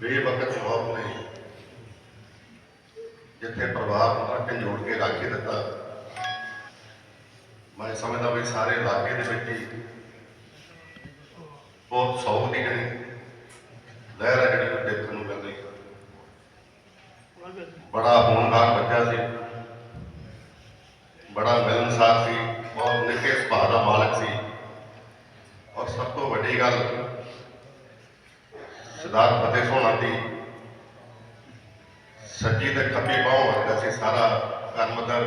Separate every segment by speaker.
Speaker 1: ਬੇਵਕਤ ਮੌਤ ਨੇ ਜਿੱਥੇ ਪਰਿਵਾਰ ਨੂੰ ਅੱਗੇ ਜੋੜ ਕੇ ਰੱਖ ਕੇ ਦਿੱਤਾ। ਮੈਂ ਸਮਝਦਾ ਵੀ ਸਾਰੇ ਇਲਾਕੇ ਦੇ ਵਿੱਚ ਹੀ ਬਹੁਤ ਸੌਖ ਦੀ ਜਿਹੜੀ ਲਹਿਰ ਹੈ ਜਿਹੜੀ ਉਹ ਦੇਖਣ ਨੂੰ ਮਿਲ ਰਹੀ ਬੜਾ ਹੋਣਹਾਰ ਬੱਚਾ ਸੀ। ਬੜਾ ਮਿਲਨਸਾਰ ਸੀ। ਬਹੁਤ ਨਿੱਕੇ ਸੁਭਾਅ ਦਾ ਮਾਲਕ ਸੀ। ਔਰ ਸਭ ਤੋਂ ਵੱਡੀ ਗੱਲ ਸਰਦਾਰ ਫਤਿਹ ਸੋਹਣਾ ਦੀ ਸੱਜੀ ਤੇ ਖੱਬੀ ਬਾਹ ਵਰਗਾ ਸੀ ਸਾਰਾ ਕਰਮਦਰ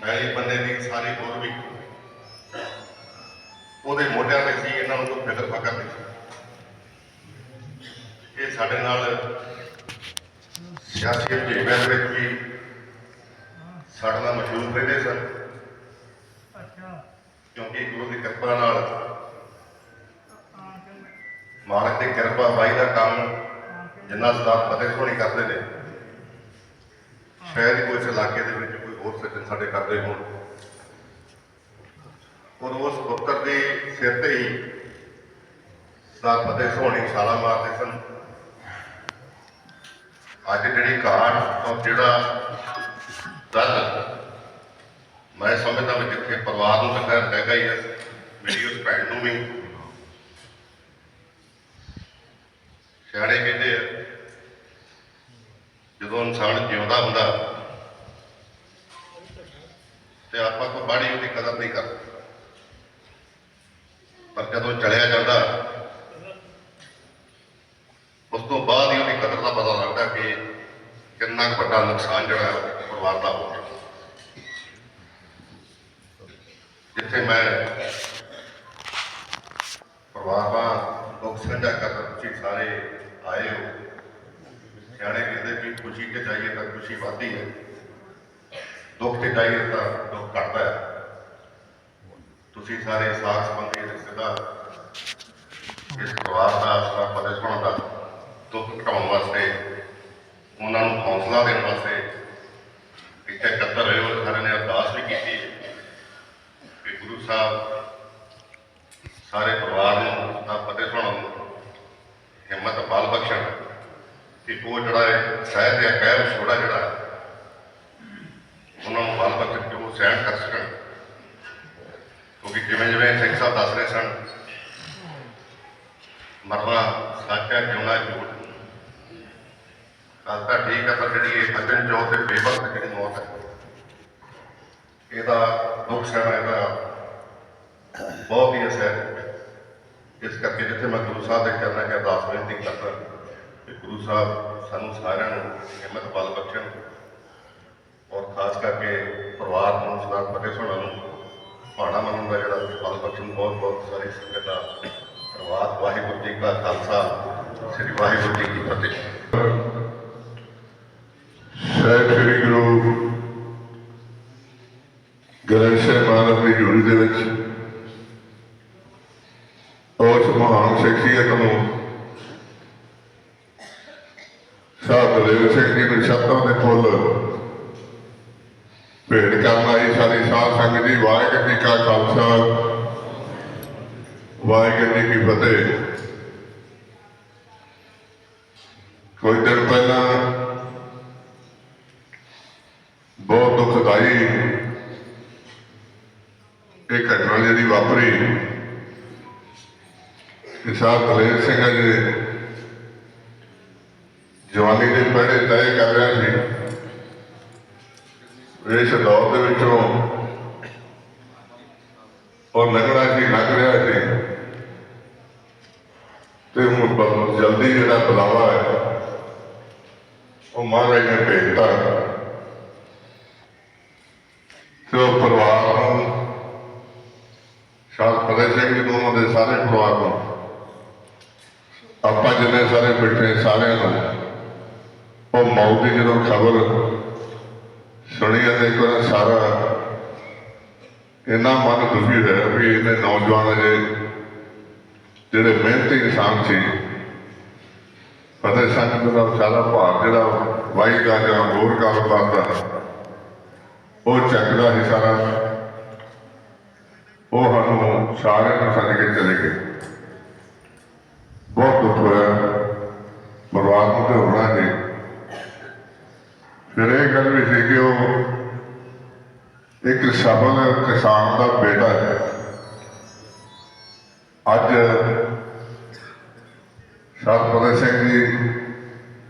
Speaker 1: ਪਹਿਲੇ ਬੰਦੇ ਦੀ ਸਾਰੀ ਹੋਰ ਵੀ ਉਹਦੇ ਮੋਢਿਆਂ ਤੇ ਸੀ ਇਹਨਾਂ ਨੂੰ ਕੋਈ ਫਿਕਰ ਫਕਰ ਨਹੀਂ ਸੀ। ਇਹ ਸਾਡੇ ਨਾਲ ਸਿਆਸੀ ਭੇਵੇਂ ਵਿੱਚ ਵੀ ਸਾਡੇ ਨਾਲ ਮਸ਼ਹੂਰ ਰਹਿੰਦੇ ਸਨ। ਕਿਉਂਕਿ ਗੁਰੂ ਦੀ ਕਿਰਪਾ ਨਾਲ ਮਾਲਕ ਦੀ ਕਿਰਪਾ ਬਾਈ ਦਾ ਕੰਮ ਜਿੰਨਾ ਸਰਦਾਰ ਫਤਿਹ ਸੋਹਣੀ ਕਰਦੇ ਨੇ। ਸ਼ਾਇਦ ਕੋਈ ਇਲਾਕੇ ਦੇ ਵਿੱਚ ਕੋਈ ਹੋਰ ਸੱਜਣ ਸਾਡੇ ਕਰਦੇ ਹੋਣ। ਔਰ ਉਸ ਪੁੱਤਰ ਦੇ ਸਿਰ ਤੇ ਹੀ ਸਰਦਾਰ ਫਤਿਹ ਸੋਹਣੀ ਛਾਲਾ ਮਾਰਦੇ ਸਨ। ਅੱਜ ਜਿਹੜੀ ਘਾਟ ਔਰ ਜਿਹੜਾ ਦਰਦ ਮੈਂ ਸਮਝਦਾ ਵੀ ਜਿੱਥੇ ਪਰਿਵਾਰ ਨੂੰ ਤਾਂ ਖੈਰ ਹੈਗਾ ਹੀ ਹੈ, ਮੇਰੀ ਉਸ ਭੈਣ ਨੂੰ ਵੀ ਸਿਆਣੇ ਕਹਿੰਦੇ ਆ, ਜਦੋਂ ਇਨਸਾਨ ਜਿਉਂਦਾ ਹੁੰਦਾ ਤੇ ਆਪਾਂ ਕੋਈ ਬਾੜੀ ਉਹਦੀ ਕਦਰ ਨਹੀਂ ਕਰਦੇ। ਪਰ ਜਦੋਂ ਚਲਿਆ ਜਾਂਦਾ, ਉਸ ਤੋਂ ਬਾਅਦ ਹੀ ਉਹਦੀ ਕਦਰ ਦਾ ਪਤਾ ਲੱਗਦਾ ਕਿ ਕਿੰਨਾ ਕੁ ਵੱਡਾ ਨੁਕਸਾਨ ਜਿਹੜਾ ਪਰਿਵਾਰ ਦਾ ਹੋ ਗਿਆ। ਜਿੱਥੇ ਮੈਂ ਪਰਿਵਾਰ ਦਾ ਦੁੱਖ ਸਾਂਝਾ ਕਰਨ ਤੁਸੀਂ ਸਾਰੇ ਆਏ ਹੋ। ਸਿਆਣੇ ਕਹਿੰਦੇ ਵੀ ਖੁਸ਼ੀ ਤੇ ਜਾਈਏ ਤਾਂ ਖੁਸ਼ੀ ਵੱਧਦੀ ਹੈ। ਦੁੱਖ ਤੇ ਜਾਈਏ ਤਾਂ ਦੁੱਖ ਘਟਦਾ ਹੈ। ਤੁਸੀਂ ਸਾਰੇ ਸਾਥ ਸੰਬੰਧੀ ਰਿਸ਼ਤੇਦਾਰ ਇਸ ਪਰਿਵਾਰ ਦਾ ਆਸਰਾ ਪਤਾ ਸੁਣਨ ਦਾ ਦੁੱਖ ਘਟਾਉਣ ਵਾਸਤੇ, ਉਹਨਾਂ ਨੂੰ ਹੌਸਲਾ ਦੇਣ ਵਾਸਤੇ ਇੱਥੇ ਇਕੱਤਰ ਹੋਏ ਹੋ ਸਾਰਿਆਂ ਨੇ ਅਰਦਾਸ ਵੀ ਕੀਤੀ ਕਿ ਗੁਰੂ ਸਾਹਿਬ ਸਾਰੇ ਪਰਿਵਾਰ ਨੂੰ ਤਾਂ ਫਤਿਹ ਸੁਣਾਉਣ। ਹਿੰਮਤ ਬਾਲ ਬਖਸ਼ਣ ਕਿ ਉਹ ਜਿਹੜਾ ਹੈ ਸਹਿਜ ਦਾ ਕਹਿਰ ਛੋੜਾ ਜਿਹੜਾ ਉਹਨਾਂ ਨੂੰ ਬਾਲ ਬਖਸ਼ਣ ਕੇ ਉਹ ਸਹਿਣ ਕਰ ਸਕਣ। ਕਿਉਂਕਿ ਜਿਵੇਂ ਜਿਵੇਂ ਸਿੰਘ ਸਾਹਿਬ ਦੱਸ ਰਹੇ ਸਨ ਮਰਨਾ ਸੱਚ ਜਿਉਣਾ ਝੂਠ ਗੱਲ ਤਾਂ ਠੀਕ ਹੈ, ਪਰ ਜਿਹੜੀ ਇਹ ਅਜਨ ਜੋ ਤੇ ਬੇਵਕਤ ਜਿਹੜੀ ਮੌਤ ਹੈ, ਇਹਦਾ ਦੁੱਖ ਸਹਿਣਾ ਇਹਦਾ ਬਹੁਤ ਹੀ ਅਸਰ ਇਸ ਕਰਕੇ ਜਿੱਥੇ ਮੈਂ ਗੁਰੂ ਸਾਹਿਬ ਦੇ ਚਰਨਾਂ 'ਚ ਅਰਦਾਸ ਬੇਨਤੀ ਕਰਦਾ ਕਿ ਗੁਰੂ ਸਾਹਿਬ ਸਾਨੂੰ ਸਾਰਿਆਂ ਨੂੰ ਹਿੰਮਤ ਬਲ ਬਖਸ਼ਣ ਔਰ ਖਾਸ ਕਰਕੇ ਪਰਿਵਾਰ ਨੂੰ, ਸਰਦਾਰ ਫਤਿਹ ਸੋਹਣਾ ਨੂੰ, ਭਾਣਾ ਮੰਨਣ ਦਾ ਜਿਹੜਾ ਬਲ ਬਖਸ਼ਣ ਬਹੁਤ ਬਹੁਤ ਸਾਰੀ ਸੰਗਤ ਦਾ ਧੰਨਵਾਦ। ਵਾਹਿਗੁਰੂ ਜੀ ਕਾ ਖਾਲਸਾ, ਸ੍ਰੀ ਵਾਹਿਗੁਰੂ ਜੀ ਕੀ ਫਤਿਹ।
Speaker 2: ਸਾਹਿਬ ਸ੍ਰੀ ਗੁਰੂ ਗ੍ਰੰਥ ਸਾਹਿਬ ਮਹਾਰਾਜ ਦੀ ਜੁੜੀ ਦੇ ਵਿੱਚ ਉਸ ਮਹਾਨ ਸ਼ਖਸੀਅਤ ਨੂੰ ਸਾਧ ਦੇਵ ਸਿੰਘ ਜੀ ਦੇ ਸ਼ਬਦਾਂ ਦੇ ਫੁੱਲ। ਭੇਟ ਕਰਨ ਆਈ ਸਾਰੀ ਸਾਧ ਸੰਗਤ ਜੀ, ਵਾਹਿਗੁਰੂ ਜੀ ਕਾ ਖਾਲਸਾ। ਵਾਹਿਗੁਰੂ ਜੀ ਕੀ ਫਤਿਹ। ਕੋਈ ਦਿਨ ਪਹਿਲਾਂ ਬਹੁਤ ਦੁਖਦਾਈ ਇਹ ਘਟਨਾ ਜਿਹੜੀ ਵਾਪਰੀ। ਕਿ ਸਾਹਿਬ ਦਲੇਰ ਸਿੰਘ ਜੀ ਜਵਾਨੀ ਦੇ ਪਹਿਲੇ ਤੈਅ ਕਰ ਰਿਹਾ ਸੀ। ਇਸ ਦੌਰ ਦੇ ਵਿੱਚੋਂ ਉਹ ਲੰਘਣਾ ਸੀ ਲੱਗ ਰਿਹਾ ਸੀ। ਤੇ ਹੁਣ ਬਹੁਤ ਜਲਦੀ ਜਿਹੜਾ ਬੁਲਾਵਾ ਹੈ, ਉਹ ਮਹਾਰਾਜ ਨੇ ਭੇਜਤਾ। ਤੇ ਉਹ ਪਰਿਵਾਰ ਨੂੰ ਸ਼ਾਹ ਫਤਿਹ ਸਿੰਘ ਜੀ ਨੂੰ ਉਹਨਾਂ ਦੇ ਸਾਰੇ ਪਰਿਵਾਰ ਨੂੰ ਆਪਾਂ ਜਿੰਨੇ ਸਾਰੇ ਬੈਠੇ ਸਾਰਿਆਂ ਨੂੰ, ਉਹ ਮੌਤ ਦੀ ਜਦੋਂ ਖਬਰ ਸੁਣੀ ਅਤੇ ਇੱਕ ਵਾਰ ਸਾਰਾ ਇੰਨਾ ਮਨ ਦੁਖੀ ਹੋਇਆ ਵੀ ਇਹਨੇ ਨੌਜਵਾਨ ਅਜੇ ਜਿਹੜੇ ਮਿਹਨਤੀ ਇਨਸਾਨ ਸੀ ਫਤਿਹ ਸਿੰਘ ਦਾ ਸਾਰਾ ਭਾਰ ਜਿਹੜਾ ਵਾਈ ਦਾ ਜਾਂ ਹੋਰ ਕਾਰੋਬਾਰ ਕਰਦਾ ਉਹ ਚੱਕਦਾ ਸੀ ਸਾਰਾ। ਉਹ ਸਾਨੂੰ ਸਾਰਿਆਂ ਨੂੰ ਛੱਡ ਕੇ ਚਲੇ ਗਏ। ਬਹੁਤ ਦੁੱਖ ਹੋਇਆ। ਬਰਬਾਦ ਨੂੰ ਤੇ ਹੋਣਾ ਜੀ ਫਿਰ ਇਹ ਗੱਲ ਵੀ ਸੀ ਕਿ ਉਹ ਇੱਕ ਸਫਲ ਕਿਸਾਨ ਦਾ ਬੇਟਾ ਹੈ। ਅੱਜ ਸਰਪੰਚ ਸਿੰਘ ਜੀ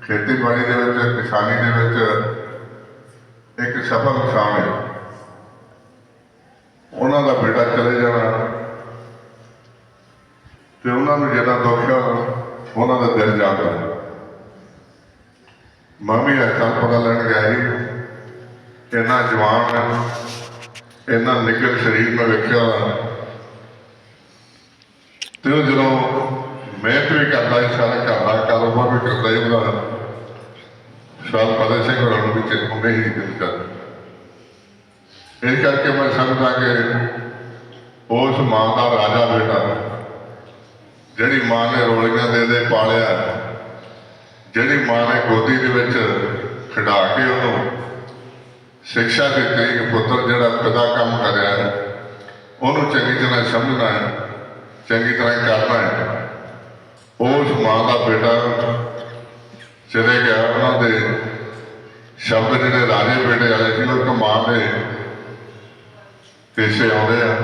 Speaker 2: ਖੇਤੀਬਾੜੀ ਦੇ ਵਿੱਚ, ਕਿਸਾਨੀ ਦੇ ਵਿੱਚ ਇੱਕ ਸਫਲ ਕਿਸਾਨ ਹੈ। ਉਹਨਾਂ ਦਾ ਬੇਟਾ ਚਲੇ ਜਾਣਾ। ਤੇ ਉਹਨਾਂ ਨੂੰ ਜਿਹੜਾ ਦੁੱਖ ਹੈ ਉਹਨਾਂ ਦਾ ਦਿਲ ਜਾਂਦਾ ਹੈ ਮੈਂ ਪਤਾ ਲੈਣ ਗਿਆ ਸੀ, ਇੰਨਾ ਜਵਾਨ ਹੈ, ਇੰਨਾ ਨਿੱਘਰ ਸਰੀਰ ਮੈਂ ਵੇਖਿਆ ਤੇ ਉਹ ਜਦੋਂ ਮਿਹਨਤ ਵੀ ਕਰਦਾ ਸੀ, ਸਾਰਾ ਘਰ ਦਾ ਕਾਰੋਬਾਰ ਵੀ ਕਰਦਾ ਸੀ, ਉਹਦਾ ਸ਼ਾਲ ਪਤਾ ਸਿੰਘ ਹੋਰਾਂ ਨੂੰ ਵੀ ਚਿਰ ਹੁੰਦੇ ਹੀ ਦਿਲ ਕਰ ਇਸ ਕਰਕੇ ਮੈਂ ਸਮਝਦਾ ਕਿ ਉਸ ਮਾਂ ਦਾ ਰਾਜਾ ਬੇਟਾ ਜਿਹੜੀ ਮਾਂ ਨੇ ਰੋਲੀਆਂ ਦੇ ਦੇ ਪਾਲਿਆ, ਜਿਹੜੀ ਮਾਂ ਨੇ ਗੋਦੀ ਦੇ ਵਿੱਚ ਖਿਡਾ ਕੇ ਉਹਨੂੰ ਸਿੱਖਿਆ ਦਿੱਤੀ ਕਿ ਪੁੱਤਰ ਜਿਹੜਾ ਪਿਤਾ ਕੰਮ ਕਰਿਆ, ਉਹਨੂੰ ਚੰਗੀ ਤਰ੍ਹਾਂ ਸਮਝਣਾ ਹੈ, ਚੰਗੀ ਤਰ੍ਹਾਂ ਕਰਨਾ ਹੈ। ਉਸ ਮਾਂ ਦਾ ਬੇਟਾ ਚਲੇ ਗਿਆ, ਉਹਨਾਂ ਦੇ ਸ਼ਬਦ ਜਿਹੜੇ ਰਾਜੇ ਬੇਟੇ ਵਾਲੇ ਸੀ, ਉਹ ਇੱਕ ਮਾਂ ਦੇ ਪੇਸ਼ੇ ਆਉਂਦੇ ਆ।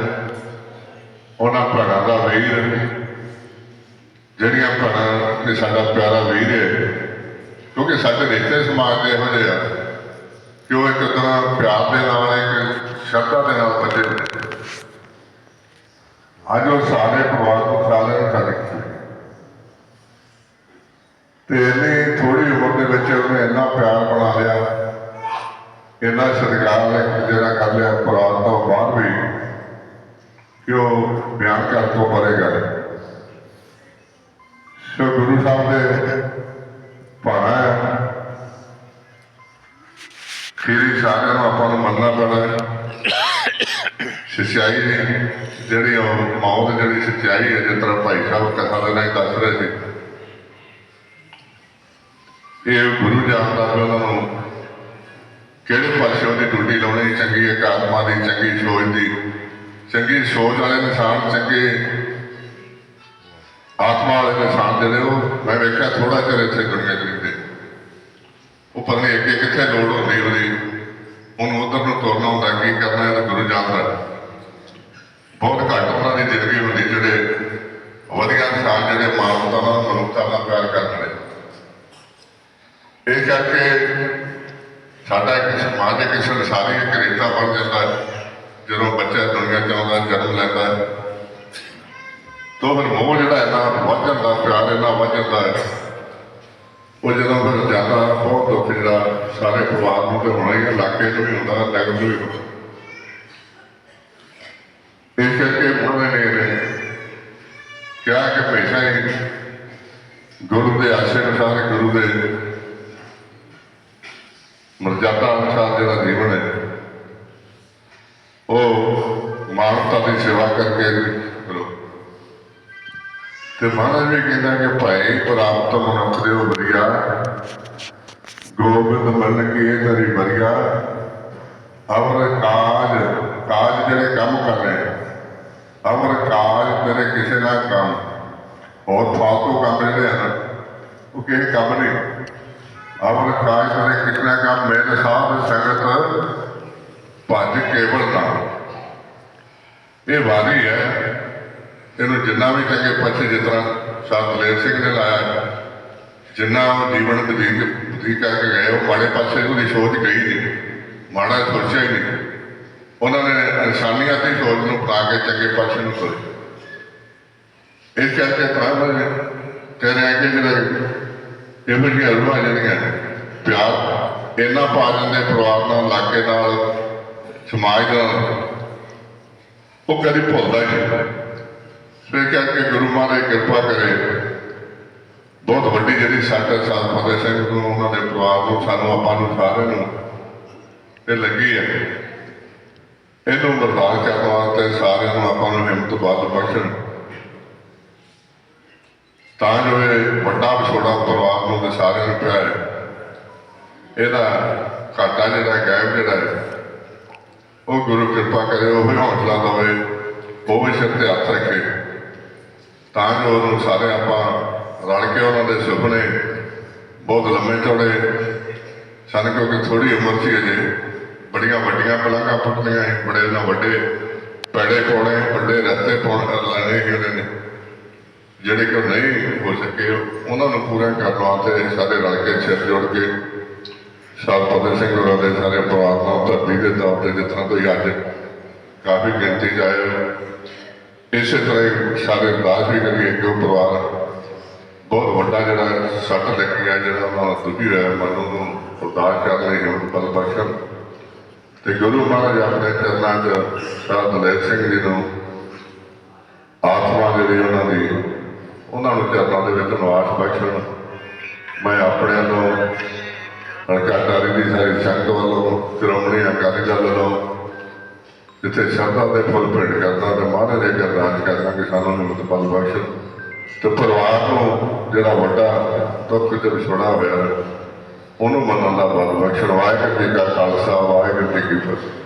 Speaker 2: ਉਹਨਾਂ ਭੈਣਾਂ ਦਾ ਵੀਰ ਜਿਹੜੀਆਂ ਭੈਣਾਂ ਤੇ ਸਾਡਾ ਪਿਆਰਾ ਵੀਰ ਹੈ, ਕਿਉਂਕਿ ਸਾਡੇ ਰਿਸ਼ਤੇ ਸਮਾਜ ਦੇ ਇਹੋ ਜਿਹੇ ਆ। ਕਿ ਉਹ ਇੱਕ ਤਰ੍ਹਾਂ ਪਿਆਰ ਦੇ ਨਾਲ, ਇੱਕ ਸ਼ਰਧਾ ਦੇ ਨਾਲ ਬੱਝੇ ਹੋਏ ਅੱਜ ਉਹ ਸਾਰੇ ਪਰਿਵਾਰ ਨੂੰ ਸਾਰਿਆਂ ਨੂੰ ਛੱਡ ਤੇ ਇਹਨੇ ਥੋੜੀ ਉਮਰ ਦੇ ਵਿੱਚ ਉਹਨੇ ਇੰਨਾ ਪਿਆਰ ਬਣਾ ਲਿਆ, ਇੰਨਾ ਸਤਿਕਾਰ ਜਿਹੜਾ ਕਰ ਲਿਆ, ਪਰਿਵਾਰ ਤੋਂ ਬਾਹਰ ਵੀ, ਕਿ ਉਹ ਬਿਆਨ ਕਰ ਤੋਂ ਪਰੇ ਗਏ। ਸੱਚਾਈ ਜਿਹੜੀ ਉਹ ਮੌਤ ਜਿਹੜੀ ਸੱਚਾਈ ਹੈ, ਜਿਸ ਤਰ੍ਹਾਂ ਭਾਈ ਸਾਹਿਬ ਕਥਾ ਦੇ ਨਾਲ ਦੱਸ ਰਹੇ ਸੀ। ਇਹ ਗੁਰੂ ਜਾਣਦਾ ਵੀ ਉਹਨਾਂ ਨੂੰ, ਕਿਹੜੇ ਪਾਸੇ ਉਹਦੀ ਡਿਊਟੀ ਲਾਉਣੀ ਚੰਗੀ ਇੱਕ ਆਤਮਾ ਦੀ, ਚੰਗੀ ਸੋਚ ਦੀ। ਚੰਗੀ ਸੋਚ ਵਾਲੇ ਇਨਸਾਨ ਚੰਗੇ ਆਤਮਾ ਵਾਲੇ ਇਨਸਾਨ ਜਿਹੜੇ ਉਹ, ਮੈਂ ਵੇਖਿਆ ਥੋੜਾ ਚਿਰ ਇੱਥੇ ਦੁਨੀਆ 'ਚ ਰਹਿੰਦੇ। ਉੱਪਰ ਨੇ ਅੱਗੇ ਕਿੱਥੇ ਲੋੜ ਹੁੰਦੀ ਉਹਦੀ। ਉਹਨੂੰ ਉਧਰ ਨੂੰ ਤੁਰਨਾ ਹੁੰਦਾ, ਕੀ ਕਰਨਾ ਇਹ ਗੁਰੂ ਜਾਣਦਾ। ਬਹੁਤ ਘੱਟ ਉਹਨਾਂ ਦੀ ਜ਼ਿੰਦਗੀ ਹੁੰਦੀ ਜਿਹੜੇ ਵਧੀਆ ਇਨਸਾਨ, ਜਿਹੜੇ ਮਾਨਵਤਾ ਨਾਲ ਮਨੁੱਖਤਾ ਨਾਲ ਪਿਆਰ ਕਰਨ ਵਾਲੇ ਇਸ ਕਰਕੇ ਸਾਡਾ ਇੱਕ ਸਮਾਜ ਇੱਕ ਸੰਸਾਰੀ ਇੱਕ ਰੇਤਾ ਬਣ ਜਾਂਦਾ ਹੈ। ਜਦੋਂ ਬੱਚਾ ਦੁਨੀਆ 'ਚ ਆਉਂਦਾ, ਜਨਮ ਲੈਂਦਾ ਹੈ, ਤੋਂ ਫਿਰ ਮੋਹ ਜਿਹੜਾ ਇੰਨਾ ਵੱਧ ਜਾਂਦਾ, ਪਿਆਰ ਇੰਨਾ ਵੱਧ ਜਾਂਦਾ ਹੈ, ਉਹ ਜਦੋਂ ਫਿਰ ਜਾਂਦਾ, ਬਹੁਤ ਦੁੱਖ ਜਿਹੜਾ ਸਾਰੇ ਪਰਿਵਾਰ ਨੂੰ ਤੇ ਹੋਣਾ ਹੀ ਇਲਾਕੇ ਨੂੰ ਵੀ ਹੁੰਦਾ, ਨਗਰ ਨੂੰ ਵੀ ਹੁੰਦਾ। ਇਸ ਕਰਕੇ ਉਹਨਾਂ ਨੇ ਕਿਹਾ ਕਿ ਪੈਸਾ ਹੀ ਗੁਰੂ ਦੇ ਆਸ਼ੇ ਅਨੁਸਾਰ ਗੁਰੂ ਦੇ ਮਰਜ਼ਾਦਾ ਅਨੁਸਾਰ ਜਿਹੜਾ ਜੀਵਨ ਹੈ, ਉਹ ਮਾਨਵਤਾ ਦੀ ਸੇਵਾ ਕਰਕੇ ਕਰੋ। ਤੇ ਮਹਾਰਾਜ ਵੀ ਕਹਿੰਦਾ ਕਿ ਭਾਈ ਪ੍ਰਾਪਤ ਮਨੁੱਖ ਦੇ ਉਹ ਵਧੀਆ ਗੋਬਿੰਦ ਮਨ ਕੀ ਇਹ ਤੇਰੀ ਵਧੀਆ ਅਵਰ ਕਾਜ ਕਾਜ ਜਿਹੜੇ ਕੰਮ ਕਰ ਰਹੇ ਅਮਰ ਕਾਜ ਤੇਰੇ ਕਿਸੇ ਨਾਲ ਕੰਮ। ਹੋਰ ਫਾਲਤੂ ਕੰਮ ਜਿਹੜੇ ਹਨ, ਉਹ ਕਿਸੇ ਕੰਮ ਨਹੀਂ। ਅਮਰ ਕਾਜ ਤੇਰੇ ਕਿਸੇ ਨਾਲ ਕੰਮ, ਮੇਰੇ ਸਾਹ ਸੰਗਤ ਭੱਜ ਕੇਵਲ ਨਾਮ ਇਹ ਵਾਰੀ ਹੈ, ਇਹਨੂੰ ਜਿੰਨਾ ਵੀ ਚੰਗੇ ਪਾਸੇ ਜਿਸ ਤਰ੍ਹਾਂ ਸਤਲੇਰ ਸਿੰਘ ਨੇ ਲਾਇਆ, ਜਿੰਨਾ ਉਹ ਜੀਵਨ ਬਤੀਤ ਕਰਕੇ ਗਏ, ਉਹ ਮਾੜੇ ਪਾਸੇ ਉਹਦੀ ਸੋਚ ਗਈ ਨਹੀਂ, ਮਾੜਾ ਸੋਚਿਆ ਹੀ ਨਹੀਂ। ਉਹਨਾਂ ਨੇ ਇਨਸਾਨੀਅਤ ਦੀ ਸੋਚ ਨੂੰ ਪਾ ਕੇ ਚੰਗੇ ਪਾਸੇ ਨੂੰ ਤੁਰੇ ਇਸ ਕਰਕੇ ਤਾਂ ਮੈਂ ਕਹਿੰਦਾ ਕਿ ਜਿਹੜੇ ਇਹੋ ਜਿਹੀਆਂ ਅਰਮਾਂ ਜਿਹੜੀਆਂ ਪਿਆਰ ਇਹਨਾਂ ਪਾ ਜਾਂਦੇ ਪਰਿਵਾਰ ਨਾਲ ਇਲਾਕੇ ਨਾਲ, ਸਮਾਜ ਨਾਲ, ਉਹ ਕਦੀ ਭੁੱਲਦਾ ਹੀ ਨਹੀਂ। ਫਿਰ ਕਰਕੇ ਗੁਰੂ ਮਹਾਰਾਜ ਕਿਰਪਾ ਕਰੇ। ਬਹੁਤ ਵੱਡੀ ਜਿਹੜੀ ਸਾਡੇ ਸਾਧ ਫਤਿਹ ਸਿੰਘ ਨੂੰ, ਉਹਨਾਂ ਦੇ ਪਰਿਵਾਰ ਨੂੰ, ਸਾਨੂੰ ਆਪਾਂ ਨੂੰ ਸਾਰਿਆਂ ਨੂੰ, ਇਹ ਲੱਗੀ ਹੈ। ਇਹਨੂੰ ਬਰਦਾਸ਼ਤ ਕਰਨ ਵਾਸਤੇ ਸਾਰਿਆਂ ਨੂੰ ਆਪਾਂ ਨੂੰ ਹਿੰਮਤ ਬਲ ਬਖਸ਼ਣ। ਤਾਂ ਜੋ ਇਹ ਵੱਡਾ ਵਿਛੋੜਾ ਪਰਿਵਾਰ ਨੂੰ ਤੇ ਸਾਰਿਆਂ ਨੂੰ ਪਿਆ ਹੈ ਇਹਦਾ ਘਾਟਾ ਜਿਹੜਾ ਗਾਇਬ ਜਿਹੜਾ ਹੈ, ਉਹ ਗੁਰੂ ਕਿਰਪਾ ਕਰੇ, ਉਹ ਵੀ ਹੌਸਲਾ ਦੇਵੇ, ਉਹ ਵੀ ਸਿਰ ਤੇ ਹੱਥ ਰੱਖੇ। ਤਾਂ ਜੋ ਉਹਨੂੰ ਸਾਰੇ ਆਪਾਂ ਰਲ ਕੇ ਉਹਨਾਂ ਦੇ ਸੁਪਨੇ ਬਹੁਤ ਲੰਮੇ ਚੌੜੇ। ਸਾਨੂੰ ਕਿਉਂਕਿ ਥੋੜੀ ਉਮਰ ਸੀ ਅਜੇ। ਬੜੀਆਂ ਵੱਡੀਆਂ ਪਲੰਘਾਂ ਪੁੱਟਣੀਆਂ ਸੀ, ਬੜੇ ਨਾ ਵੱਡੇ ਪੈੜੇ ਪਾਉਣੇ, ਵੱਡੇ ਰਸਤੇ ਪਾਉਣ ਲੈਣੇ ਸੀ ਨੇ। ਜਿਹੜੇ ਕਿ ਨਹੀਂ ਹੋ ਸਕੇ, ਉਹਨਾਂ ਨੂੰ ਪੂਰਾ ਕਰਨ ਵਾਸਤੇ ਸਾਰੇ ਰਲ ਕੇ ਸਿਰ ਜੋੜ ਕੇ ਸਰਪੰਚ ਸਿੰਘ ਹੋਰਾਂ ਦੇ ਸਾਰੇ ਪਰਿਵਾਰ ਨਾਲ ਧਰਤੀ ਦੇ ਤੌਰ ਤੇ ਜਿਸ ਤਰ੍ਹਾਂ ਤੁਸੀਂ ਅੱਜ ਕਾਫੀ ਗਿਣਤੀ 'ਚ ਆਏ ਹੋ ਇਸੇ ਤਰ੍ਹਾਂ ਸਾਰੇ ਅਰਦਾਸ ਵੀ ਕਰੀਏ ਕਿ ਉਹ ਪਰਿਵਾਰ ਬਹੁਤ ਵੱਡਾ ਜਿਹੜਾ ਸੱਟ ਲੱਗੀ ਜਿਹੜਾ ਉਹਨਾਂ ਨੂੰ ਦੁਖੀ ਹੋਇਆ, ਮਨ ਨੂੰ ਅਰਦਾਸ ਕਰ ਲਈ ਹੁਣ ਪਲ ਬਖਸ਼ਣ ਤੇ ਗੁਰੂ ਮਹਾਰਾਜ ਆਪਣੇ ਚਰਨਾਂ 'ਚ ਸਾਧ ਦਲੇਰ ਸਿੰਘ ਜੀ ਨੂੰ, ਆਤਮਾ ਜਿਹੜੀ ਉਹਨਾਂ ਦੀ, ਉਹਨਾਂ ਨੂੰ ਚਰਨਾਂ ਦੇ ਵਿੱਚ ਨਿਵਾਸ ਬਖਸ਼ਣ। ਮੈਂ ਆਪਣੇ ਨੂੰ ਅਕਾਲੀ ਦੀ ਸਾਰੀ ਸੰਗਤ ਵੱਲੋਂ, ਸ਼੍ਰੋਮਣੀ ਅਕਾਲੀ ਦਲ ਵੱਲੋਂ ਜਿੱਥੇ ਸ਼ਰਧਾ ਦੇ ਫੁੱਲ ਭੇਟ ਕਰਦਾ ਤੇ ਮਹਾਰਾਜ ਦੇ ਅਰਦਾਸ ਕਰਦਾ ਕਿ ਸਾਨੂੰ ਨਿਮਤ ਪਲ ਬਖਸ਼ਣ। ਤੇ ਪਰਿਵਾਰ ਨੂੰ ਜਿਹੜਾ ਵੱਡਾ ਦੁੱਖ ਤੇ ਵਿਛੋੜਾ ਹੋਇਆ ਉਹਨੂੰ ਮੰਨਣ ਦਾ ਬਲ ਬਖਸ਼ਣ। ਵਾਹਿਗੁਰੂ ਜੀ ਕਾ ਖਾਲਸਾ ਵਾਹਿਗੁਰੂ ਜੀ ਕੀ ਫਤਿਹ।